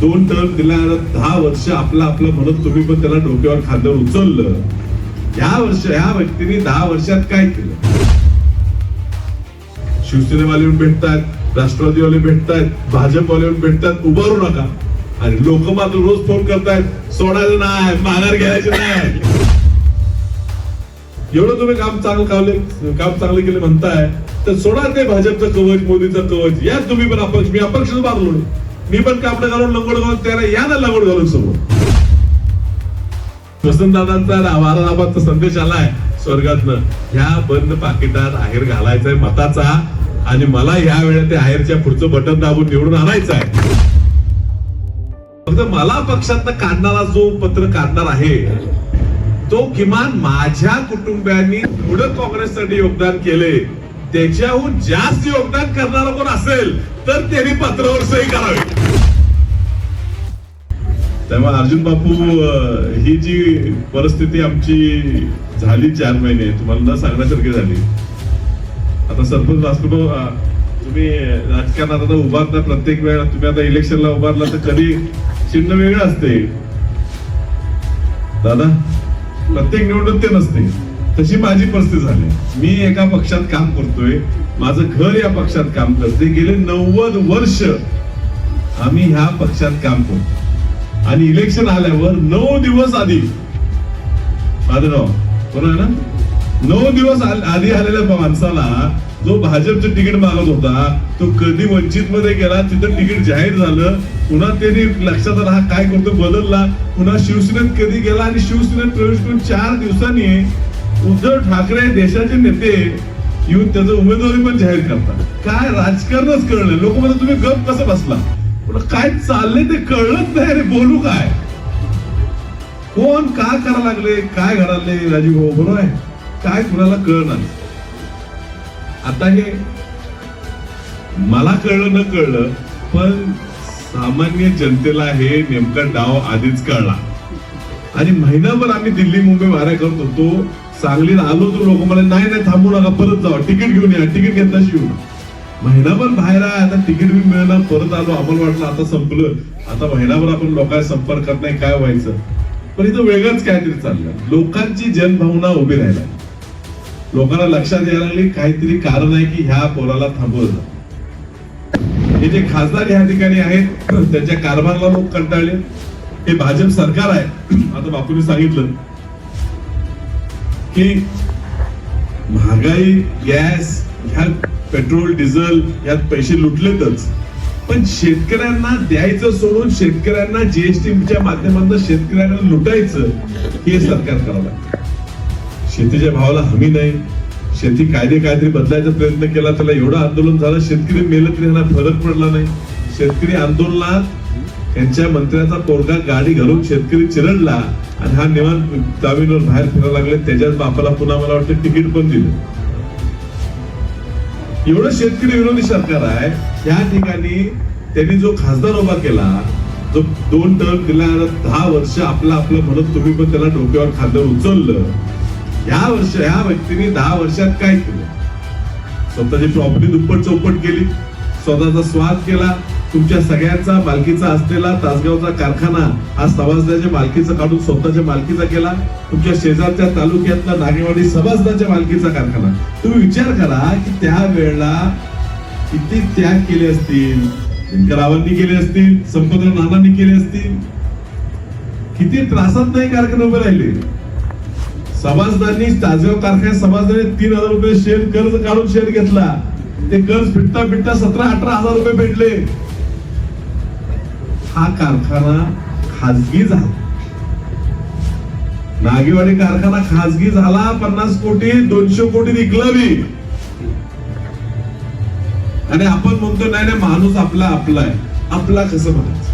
दोन टर्म दिल्यानंतर दहा वर्ष आपलं आपलं म्हणत तुम्ही पण त्याला डोक्यावर खांद्यावर उचललं. या वर्ष ह्या व्यक्तीने दहा वर्षात काय केलं? शिवसेनेवाले येऊन भेटतायत राष्ट्रवादीवाले भेटतायत भाजपवाले येऊन भेटतायत उभारू नका. आणि लोक मात्र रोज फोन करतायत सोडायचं नाही माघार घ्यायचं नाही. एवढं तुम्ही काम चांगलं कावले काम चांगलं केलं म्हणताय तर सोडा ते भाजपचं कवच मोदीचं कवच. या तुम्ही पण अपक्ष मी अपक्ष मारलो. नाही. मी पण कापड घालून लंगोड घालून त्याला या ना लंगोड घालून सोबत वसंतदादांचा वाराबादचा संदेश आलाय स्वर्गातनं. ह्या बंद पाकिटात आहेर घालायचाय मताचा आणि मला या वेळेत ते आहेरच्या पुढचं बटन दाबून निवडून आणायचं आहे फक्त मला पक्षात काढणारा जो पत्र काढणार आहे तो किमान माझ्या कुटुंबियांनी पुढे काँग्रेससाठी योगदान केले त्याच्याहून जास्त योगदान करणारा कोण असेल तर त्यांनी पत्रावर सही करावी. त्यामुळे अर्जुन बापू ही जी परिस्थिती आमची झाली चार महिने तुम्हाला न सांगण्यासारखी झाली. आता सरपंच वास्तव तुम्ही राजकारणात आता उभारता प्रत्येक वेळा तुम्ही आता इलेक्शनला उभारला तर कधी चिन्ह वेगळं असते. दादा प्रत्येक निवडणूक ते नसते. तशी माझी परिस्थिती झाली. मी एका पक्षात काम करतोय. माझं घर या पक्षात काम करते गेले नव्वद वर्ष आम्ही ह्या पक्षात काम करतो आणि इलेक्शन आल्यावर नऊ दिवस आधी माझं नाव बरोबर ना? नऊ दिवस आधी आलेल्या माणसाला जो भाजपचं तिकीट मागत होता तो कधी वंचित मध्ये गेला तिथं तिकीट जाहीर झालं. पुन्हा त्यांनी लक्षात आला हा काय करतो बदलला. पुन्हा शिवसेनेत कधी गेला आणि शिवसेनेत प्रवेश करून चार दिवसांनी उद्धव ठाकरे देशाचे नेते येऊन त्याचं उमेदवारी पण जाहीर करतात. काय राजकारणच कळलं लोक म्हणजे तुम्ही गप कसं बसला? पण काय चाललंय ते कळलंच नाही रे. बोलू काय? कोण का करा लागले? काय घडाले? राजीव भाऊ बरोबर आहे. काय कुणाला कळणार? आता हे मला कळलं न कळलं पण सामान्य जनतेला हे नेमका डाव आधीच कळला. आणि महिनाभर आम्ही दिल्ली मुंबई वाऱ्या करत होतो. सांगलीला आलो तू लोक मला नाही नाही थांबू नका परत जावा. तिकीट घेऊन या तिकीट घेतला शिव महिनाभर बाहेर आहे आता तिकीट बी मिळणार परत आलो आम्हाला वाटलं आता संपलं. आता महिनाभर आपण लोकांना संपर्कात नाही काय व्हायचं? पण इथं वेगळंच काहीतरी चाललं लोकांची जनभावना उभी राहिला. लोकांना लक्षात यायला लागली काहीतरी कारण आहे की ह्या पोराला थांबवलं. हे जे खासदार ह्या ठिकाणी आहेत त्यांच्या कारभारला लोक कंटाळले. हे भाजप सरकार आहे. आता बापूने सांगितलं की महागाई गॅस ह्यात पेट्रोल डिझेल यात पैसे लुटलेतच. पण शेतकऱ्यांना द्यायचं सोडून शेतकऱ्यांना जीएसटीच्या माध्यमातून शेतकऱ्यांना लुटायचं हे सरकार करावं शेतीच्या भावाला हमी नाही. शेती कायदे कायदे बदलायचा प्रयत्न केला त्याला एवढं आंदोलन झालं शेतकरी मेलं तरी फरक पडला नाही. शेतकरी आंदोलनात त्यांच्या मंत्र्याचा पोरगा गाडी घालून शेतकरी चिरडला आणि हा निवांत जामीनवर बाहेर फिरायला लागले. त्याच्याच बापाला पुन्हा मला वाटतं तिकीट पण दिलं. एवढं शेतकरी विरोधी सरकार आहे. त्या ठिकाणी त्यांनी जो खासदार उभा केला जो दोन टर्म दिला दहा वर्ष आपलं आपलं म्हणत तुम्ही पण त्याला डोक्यावर खांद्यावर उचललं. या वर्ष या व्यक्तीने दहा वर्षात काय केलं? स्वतःची प्रॉपर्टी दुप्पट चौपट केली. स्वतःचा स्वाद केला. तुमच्या सगळ्यांचा मालकीचा असलेला तासगावचा कारखाना हा सभासदाच्या मालकीचा काढून स्वतःच्या मालकीचा केला. तुमच्या शेजारच्या तालुक्यातला नागेवाडी सभासदाच्या मालकीचा कारखाना. तुम्ही विचार करा की त्या वेळेला किती त्याग केले असतील? रावांनी केले असतील? संपतराव नानांनी केले असतील? किती त्रासात नाही कारखाने उभे राहिले. सभासदांनी तासगाव कारखान्यात सभासदांनी तीन हजार रुपये शेअर कर्ज काढून शेअर घेतला. ते कर्ज फिटता फिटता सतरा अठरा हजार रुपये भेटले. हा कारखाना खाजगी झाला. नागेवाडी कारखाना खाजगी झाला पन्नास कोटी दोनशे कोटी विकला मी. आणि आपण म्हणतो नाही नाही माणूस आपला आपला आहे. आपला कसं म्हणायचं?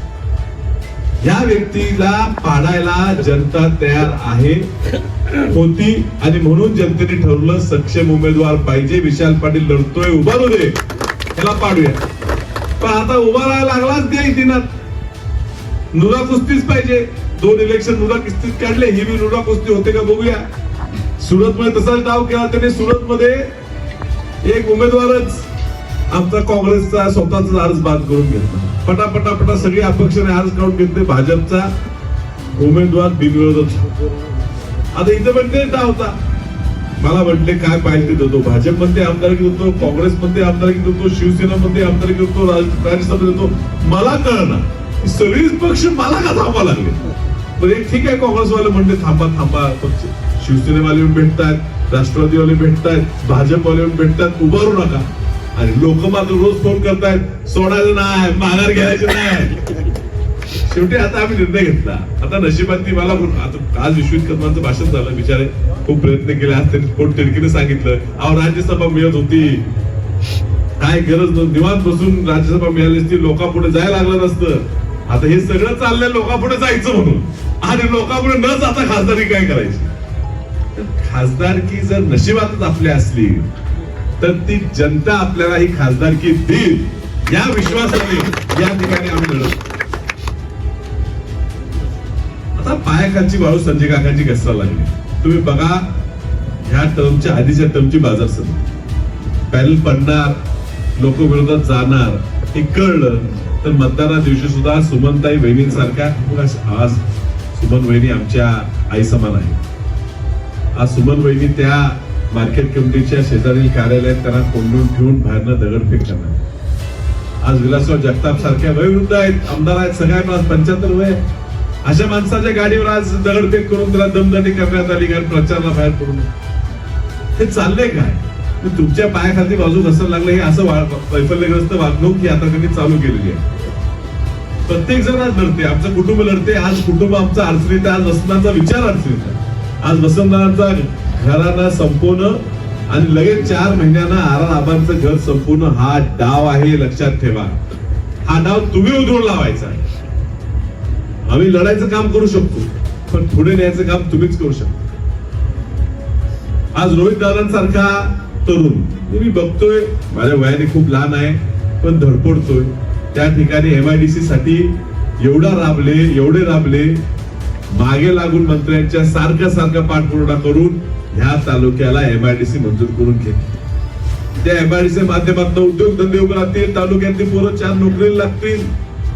या व्यक्तीला पाडायला जनता तयार आहे होती आणि म्हणून जनतेने ठरवलं सक्षम उमेदवार पाहिजे. विशाल पाटील लढतोय उभारू दे. त्याला पाडूया. पण आता उभा राहायला लागलाच त्या इतिनाथ नुरा कुस्तीच पाहिजे. दोन इलेक्शन नुरा कुस्तीत काढले ही बी नुरा कुस्ती होते का बघूया. सुरत मध्ये तसाच डाव केला त्याने. सुरत मध्ये एक उमेदवारच आमचा काँग्रेसचा स्वतःचा अर्ज बाद करून घेतला. पटापटापटा सगळी अपक्षाने अर्ज काढून घेतले. भाजपचा उमेदवार बिनविरोधच. आता इथं पण तेच डाव होता. मला म्हटले काय पाहिजे देतो भाजपमध्ये आमदारकी देतो काँग्रेसमध्ये आमदारकी देतो शिवसेनामध्ये आमदारकी देतो राज- राज्यसभेत देतो. मला कळणार. सगळीच पक्ष मला का थांबा लागले? पण एक ठीक आहे काँग्रेसवाले म्हणते थांबा थांबा पक्ष शिवसेनेवाले येऊन राष्ट्रवादी राष्ट्रवादीवाले भेटतायत भाजपवाले येऊन भेटतायत उभारू नका. आणि लोक मात्र रोज फोन करतायत सोडायचं नाही माघार घ्यायचं नाही. शेवटी आता आम्ही निर्णय घेतला. आता नशिबात मला बोल- आता आज विश्वित कदमांचं भाषण झालं. बिचारे खूप प्रयत्न केले. आज त्यांनी पोट तिडकीने सांगितलं अहो राज्यसभा मिळत होती. काय गरज नव्हती. निवांत बसून राज्यसभा मिळाली असती लोकांपुढे जायला लागलं नसतं. आता हे सगळं चाललंय लोकांपुढे जायचं म्हणून. आणि लोकांपुढे न जाता खासदारी काय करायची? खासदारकी जर नशिबातच आपल्या असली तर ती जनता आपल्याला ही खासदारकी देईल. या विश्वासाने या ठिकाणी आम्ही लढत आता पायाखालची वाळू संजय काकांची घसरा लागली. तुम्ही बघा ह्या टर्मच्या आधीच्या टर्मची बाजार समिती. पॅनल पडणार लोक विरोधात जाणार हे कळलं. तर मतदाना दिवशी सुद्धा सुमनताई वहिनींसारख्या आज सुमन वहिनी आमच्या आई समान आहे आज सुमन वहिनी त्या मार्केट कमिटीच्या शेजारील कार्यालयात त्यांना कोंडून ठेवून बाहेरनं दगडफेक करणार आज विलासराव जगताप सारख्या वयवृद्ध आहेत आमदार आहेत सगळ्या पंच्याहत्तर वय अशा माणसाच्या गाडीवर आज दगडफेक करून त्याला दमदाटी करण्यात आली कारण प्रचाराला बाहेर पडून. हे चाललंय काय? तर तुमच्या पायाखाली बाजू घसर लागलं हे असं वैफल्यग्रस्त वागणूक ही आता त्यांनी चालू केलेली आहे. प्रत्येक जण आज लढते आमचं कुटुंब लढते आज कुटुंब आमचं अडचणीत आज वसंतांचा विचार अडचणीत आहे. आज वसंतांचा घरानं संपवणं आणि लगेच चार महिन्यानं आरा आबांचं घर संपूर्ण हा डाव आहे लक्षात ठेवा. हा डाव तुम्ही उधळून लावायचा आहे. आम्ही लढायचं काम करू शकतो पण पुढे न्यायचं काम तुम्हीच करू शकता. आज रोहित दादांसारखा तरुण. मी बघतोय. माझ्या वयाने खूप लहान आहे पण धडपडतोय. त्या ठिकाणी एम आय डी सी साठी एवढा राबले एवढे राबले मागे लागून मंत्र्यांच्या सारखा सारखा पाठपुरावा करून ह्या तालुक्याला एम आय डी सी मंजूर करून घेतली. त्या एम आय डी सी माध्यमातून उद्योगधंदे उभे राहतील तालुक्यातली पोरं चार नोकरीला लागतील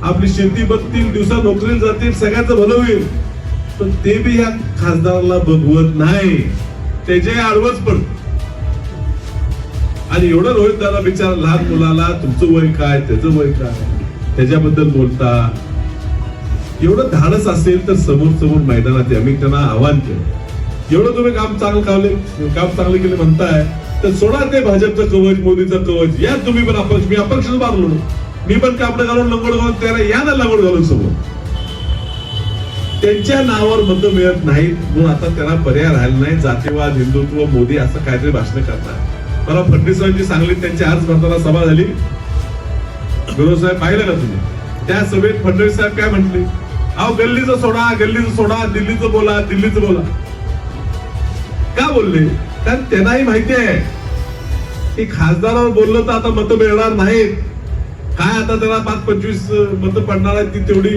आपली शेती बघतील दिवसा नोकरीला जातील सगळ्याचं भलं होईल. पण ते बी या खासदाराला बघवत नाही. त्याचे आडवच पडत. आणि एवढं रोहित दादा बिचार लहान मुलाला तुमचं वय काय? त्याचं वय काय? त्याच्याबद्दल बोलता. एवढं धाडस असेल तर समोर समोर मैदानात या. मी त्यांना आव्हान केलं. एवढं तुम्ही काम चांगलं कावले काम चांगलं केले म्हणताय तर सोडा ते भाजपचं कवच मोदीचं कवच या तुम्ही पण अपक्ष मी अपक्ष मारलो. मी पण कापड घालून लंगोड घालून त्याला या ना लंगोड घालून समोर. त्यांच्या नावावर मतं मिळत नाहीत म्हणून आता त्यांना पर्याय राहिला नाही. जातीवाद हिंदुत्व मोदी असं काहीतरी भाषण करतात. मला फडणवीसांची सांगली त्यांची आज भारताला सभा झाली. गुरुसाहेब साहेब पाहिलं का तुम्ही? त्या सभेत फडणवीस साहेब काय म्हटले? अहो गल्लीचं सोडा गल्लीचं सोडा दिल्लीचं बोला दिल्लीचं बोला. का बोलले? कारण त्यांनाही माहिती आहे. की खासदारावर बोललं तर आता मतं मिळणार नाहीत. काय आता त्याला पाच पंचवीस मतं पडणार आहेत ती तेवढी?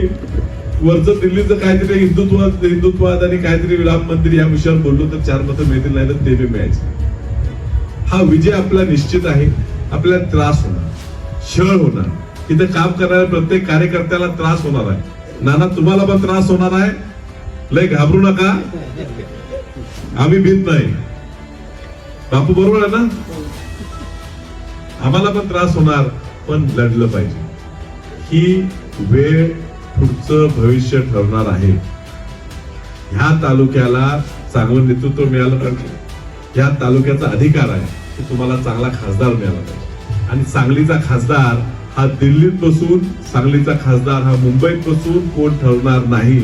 वरचं दिल्लीचं काहीतरी हिंदुत्व हिंदुत्ववाद आणि काहीतरी राम मंदिर या विषयावर बोललो तर चार मतं मिळतील नाही तर ते बी मिळायचे. हा विजय आपला निश्चित आहे आपल्याला त्रास होणार छळ होणार. तिथे काम करणाऱ्या प्रत्येक कार्यकर्त्याला त्रास होणार आहे. नाना तुम्हाला पण त्रास होणार आहे? लय घाबरू नका. आम्ही भीत नाही बापू बरोबर आहे ना? आम्हाला पण त्रास होणार पण लढलं पाहिजे. ही वेळ पुढचं भविष्य ठरणार आहे. ह्या तालुक्याला चांगलं नेतृत्व मिळालं पाहिजे. ह्या तालुक्याचा अधिकार आहे. की तुम्हाला चांगला खासदार मिळाला पाहिजे. आणि सांगलीचा खासदार हा दिल्लीत बसून सांगलीचा खासदार हा मुंबईत बसून कोण ठरवणार नाही.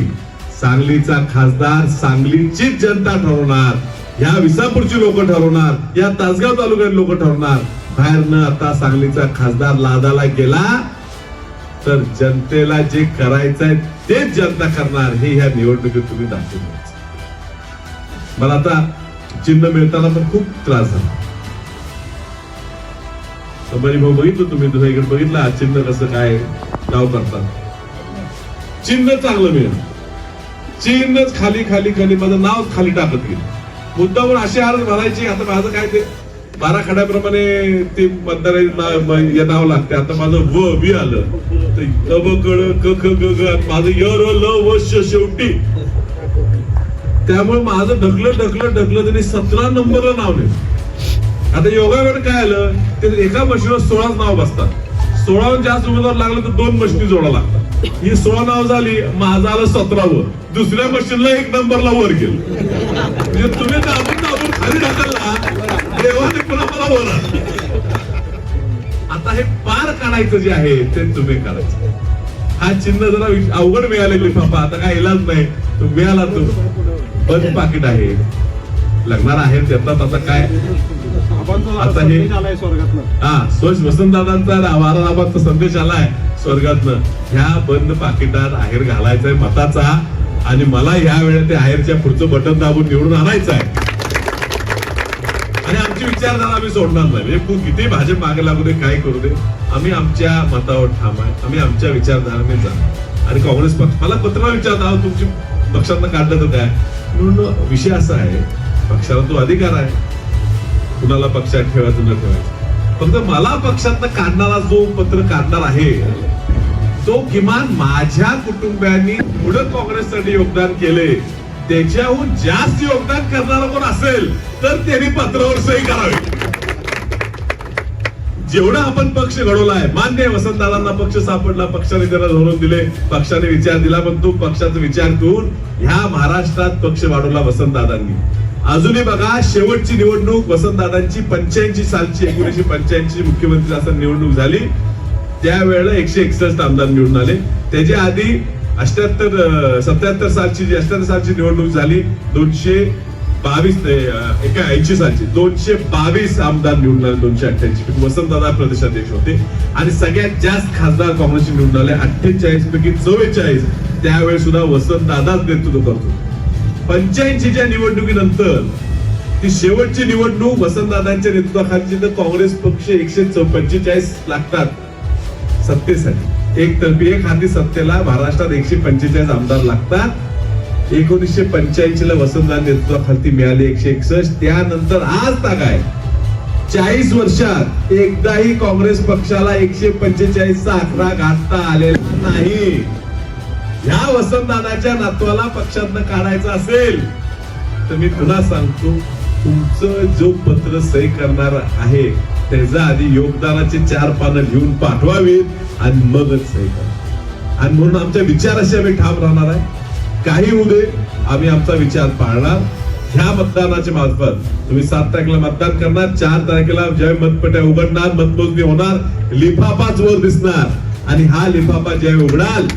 सांगलीचा खासदार सांगलीचीच जनता ठरवणार. ह्या विसापूरची लोक ठरवणार या तासगाव तालुक्यात लोक ठरवणार. बाहेरनं आता सांगलीचा खासदार लादाला गेला तर जनतेला जे करायचंय तेच जनता करणार. हे ह्या निवडणुकीत तुम्ही दाखवून मला आता चिन्ह मिळताना पण खूप त्रास झाला. संभाजी भाऊ बघितलं तुम्ही? तुझ्या इकडे बघितलं? चिन्ह कसं काय नाव करतात चिन्ह चांगलं मिळेल. चिन्हच खाली खाली खाली माझं नाव खाली टाकत गेलं. मुद्दावर असे अर्ज भरायचे आता माझं काय ते बारा खड्याप्रमाणे ते मतदार हे नाव लागते. आता माझं व बी आलं. तर अ ब कळ क ख ग ग माझं य र ल व श शेवटी. त्यामुळे माझं ढकलं ढकलं ढकलं त्यांनी सतरा नंबरला नाव नाही आता योगावर काय आलं? ते एका मशीनवर सोळाच नाव बसतात. सोळाहून जास्त उमेदवार लागलं तर दोन मशीनी जोडा लागतात. ही सोळा नाव झाली माझं आलं सतरावं. दुसऱ्या मशीनला एक नंबरला वर गेलं. म्हणजे तुम्ही दाबून दाबून खाली ढकलला देवाने पुन्हा मला वर आता हे पार काढायचं जे आहे ते तुम्ही काढायचं हा चिन्ह जरा अवघड मिळाले लिफाफा आता काय इलाज नाही. तो मिळाला तो बंद पाकिट आहे. लग्नाला आहे देतात आता काय? आता हे- हा स्वच्छ वसंतदादांचा वाराबादचा संदेश आलाय स्वर्गातनं. ह्या बंद पाकिटात आहेर घालायचाय मताचा आणि मला ह्या वेळेला ते आहेरच्या पुढचं बटन दाबून निवडून आणायचं आहे आणि आमची विचारधारा आम्ही सोडणार नाही. म्हणजे तू किती भाजप मागे लागू दे काय करू दे. आम्ही आमच्या मतावर ठाम आहे आम्ही आमच्या विचारधाराने जा आणि काँग्रेस पक्ष मला पत्राला विचारत आहोत तुमची पक्षातनं काढलं तर काय? म्हणून विषय असा आहे पक्षाला तो अधिकार आहे. कुणाला पक्षात ठेवायचं न ठेवायचं. फक्त मला पक्षातनं काढणारा जो पत्र काढणार आहे तो किमान माझ्या कुटुंबियांनी पुढे काँग्रेससाठी योगदान केले त्याच्याहून जास्त योगदान करणारा कोण असेल तर त्यांनी पत्रावर सही करावी. जेवढा आपण पक्ष घडवलाय मान्य वसंतदादांना पक्ष सापडला पक्षाने त्याला धोरण दिले पक्षाने विचार दिला पण तू पक्षाचा विचार करून ह्या महाराष्ट्रात पक्ष वाढवला वसंतदादांनी. अजूनही बघा शेवटची निवडणूक वसंतदादांची पंच्याऐंशी सालची एकोणीशे पंच्याऐंशी मुख्यमंत्री असताना निवडणूक झाली. त्यावेळेला एकशे एकसष्ट आमदार निवडून आले. त्याच्या आधी अष्ट्याहत्तर सत्याहत्तर सालची जी अष्ट्याहत्तर सालची निवडणूक झाली दोनशे बावीस एका ऐंशी सालची दोनशे बावीस आमदार निवडून आले दोनशे अठ्ठ्याऐंशी प्रदेश प्रदेशाध्यक्ष होते. आणि सगळ्यात जास्त खासदार काँग्रेसचे निवडून आले अठ्ठेचाळीस पैकी चव्वेचाळीस. त्यावेळेस सुद्धा वसंत नेतृत्व करतो. पंच्याऐंशीच्या निवडणुकीनंतर ती शेवटची निवडणूक वसंतदादांच्या नेतृत्वाखालची तर काँग्रेस पक्ष एकशे पंचेचाळीस लागतात सत्तेसाठी. एक तर्फी एक हाती सत्तेला महाराष्ट्रात एकशे पंचेचाळीस आमदार लागतात. एकोणीसशे पंच्याऐंशी ला वसंतदादा नेतृत्वाखाली मिळाली एकशे एकसष्ट. त्यानंतर आज तागाय चाळीस वर्षात एकदाही काँग्रेस पक्षाला एकशे पंचेचाळीसचा आकडा गाठता आलेला नाही. ह्या वसंतदादाच्या नातवाला पक्षातनं काढायचं असेल तर मी पुन्हा सांगतो तुमचं जो पत्र सही करणार आहे त्याच्या आधी योगदानाचे चार पानं लिहून पाठवावीत आणि मगच सही करा. आणि म्हणून आमच्या विचाराशी आम्ही ठाम राहणार आहे. काही होऊ दे आम्ही आमचा विचार पाळणार. ह्या मतदानाच्या मार्फत तुम्ही सात तारखेला मतदान करणार चार तारखेला ज्यावेळी मतपट्या उघडणार मतमोजणी होणार लिफाफाच वर दिसणार. आणि हा लिफाफा ज्यावेळी उघडाल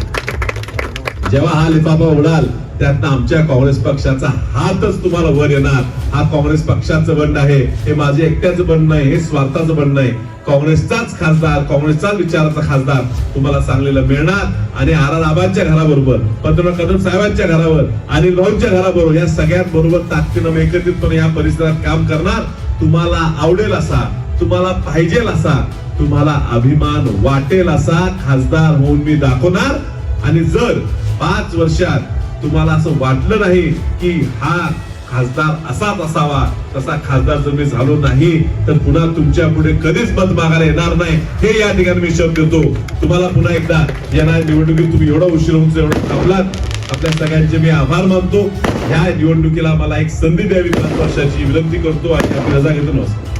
जेव्हा हा लिफाफा उडाल त्यातनं आमच्या काँग्रेस पक्षाचा हातच तुम्हाला वर येणार. हा काँग्रेस पक्षाचं बंड आहे. हे माझे एकट्याचं बंड नाही हे स्वार्थाचं बंड नाही. काँग्रेसचाच खासदार काँग्रेसचाच विचाराचा खासदार तुम्हाला सांगलेलं मिळणार. आणि आर आर आबांच्या घराबरोबर पंतप्रधान कदम साहेबांच्या घरावर आणि राऊतच्या घराबरोबर या सगळ्यात बरोबर ताकदीनं एकत्रितपणे या परिसरात काम करणार तुम्हाला आवडेल असा तुम्हाला पाहिजेल असा तुम्हाला अभिमान वाटेल असा खासदार होऊन मी दाखवणार. आणि जर पाच वर्षात तुम्हाला असं वाटलं नाही की हा खासदार असाच असावा तसा खासदार जर मी झालो नाही तर पुन्हा तुमच्यापुढे कधीच मत मागायला येणार नाही. हे या ठिकाणी मी शब्द देतो. तुम्हाला पुन्हा एकदा येणाऱ्या निवडणुकीत तुम्ही एवढा उशीर होऊन एवढं थांबलात. आपल्या सगळ्यांचे मी आभार मानतो. ह्या निवडणुकीला मला एक संधी द्यावी पाच वर्षाची विनंती करतो आणि आपली रजा घेतो. नमस्कार.